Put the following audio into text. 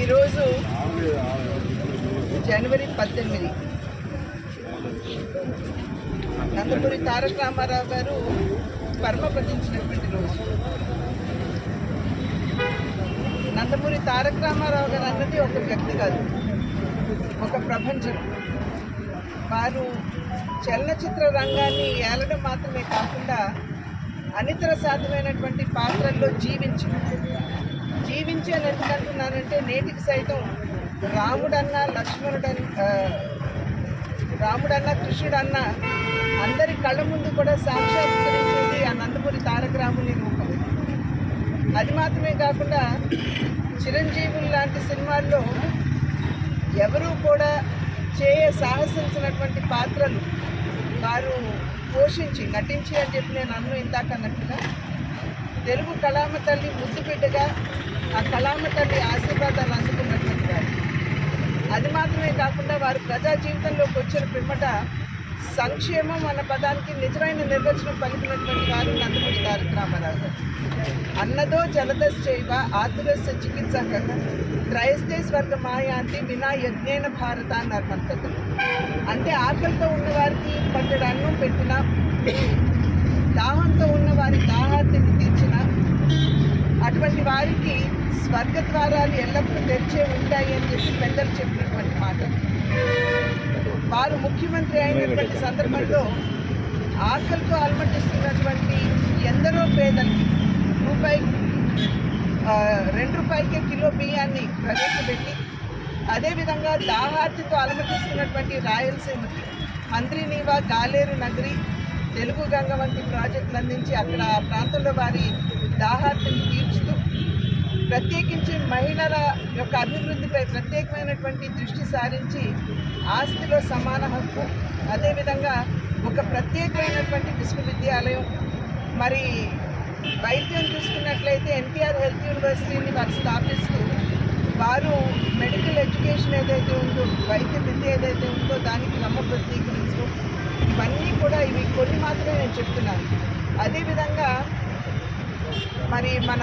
ఈరోజు జనవరి పద్దెనిమిది. నందమూరి తారక రామారావు గారు పరమపదించినటువంటి రోజు. నందమూరి తారక రామారావు గారు అన్నది ఒక వ్యక్తి కాదు ఒక ప్రపంచం. వారు చలనచిత్ర రంగాన్ని ఏలడం మాత్రమే కాకుండా అనితర సాధ్యమైనటువంటి పాత్రల్లో జీవించి జీవించి అని ఎందుకు అంటున్నానంటే నేటికి సైతం రాముడన్నా లక్ష్మణుడన్ రాముడన్నా కృష్ణుడన్నా అందరి కళ్ళ ముందు కూడా సాక్షాత్కరించేది ఆ నందమూరి తారక రాముని రూపం. అది మాత్రమే కాకుండా చిరంజీవులు లాంటి సినిమాల్లో ఎవరూ కూడా చేయ సాహసించినటువంటి పాత్రలు వారు పోషించి నటించి అని చెప్పి నేను అన్ను ఇందాక అన్నట్టుగా తెలుగు కళామ తల్లి ముద్దుబిడ్డగా ఆ కళామ తల్లి ఆశీర్వాదాలు అందుకున్నటువంటి వారు. అది మాత్రమే కాకుండా వారు ప్రజా జీవితంలోకి వచ్చిన పిమ్మట సంక్షేమం అన్న పదానికి నిజమైన నిర్వచనం పలికినటువంటి వారు నందమూరి తారక రామారావు గారు. అన్నదో జలదశ్చైవ ఆతురస్య చికిత్స త్రయస్తే స్వర్గ మాయాంతి వినా యజ్ఞేన భారత అన్నారు మన అంటే ఆకలితో ఉన్నవారికి పట్టడు అన్నం పెట్టిన దాహంతో ఉన్నవారి దాహార్తిని తీర్చిన అటువంటి వారికి స్వర్గ ద్వారాలు ఎల్లప్పుడూ తెరిచే ఉంటాయి అని చెప్పి పెద్దలు చెప్పినటువంటి మాట. వారు ముఖ్యమంత్రి అయినటువంటి సందర్భంలో ఆకలితో అలమటిస్తున్నటువంటి ఎందరో పేదలకి రూపాయి రెండు రూపాయలకే కిలో బియ్యాన్ని ప్రవేశపెట్టి అదేవిధంగా దాహార్తితో అలమటిస్తున్నటువంటి రాయలసీమకి మంత్రినీవా గాలేరు నగరి తెలుగు గంగ వంటి ప్రాజెక్టులు అందించి అక్కడ ఆ ప్రాంతంలో వారి దాహార్తిని తీర్చుతూ ప్రత్యేకించి మహిళల యొక్క అభివృద్ధిపై ప్రత్యేకమైనటువంటి దృష్టి సారించి ఆస్తిలో సమాన హక్కు అదేవిధంగా ఒక ప్రత్యేకమైనటువంటి విశ్వవిద్యాలయం. మరి వైద్యం చూసుకున్నట్లయితే ఎన్టీఆర్ హెల్త్ యూనివర్సిటీని వారు స్థాపిస్తూ వారు మెడికల్ ఎడ్యుకేషన్ ఏదైతే ఉందో వైద్య విద్య ఏదైతే ఉందో దానికి నమ్మ ప్రత్యేకించు. ఇవన్నీ కూడా ఇవి కొన్ని మాత్రమే నేను చెప్తున్నాను. అదేవిధంగా మరి మన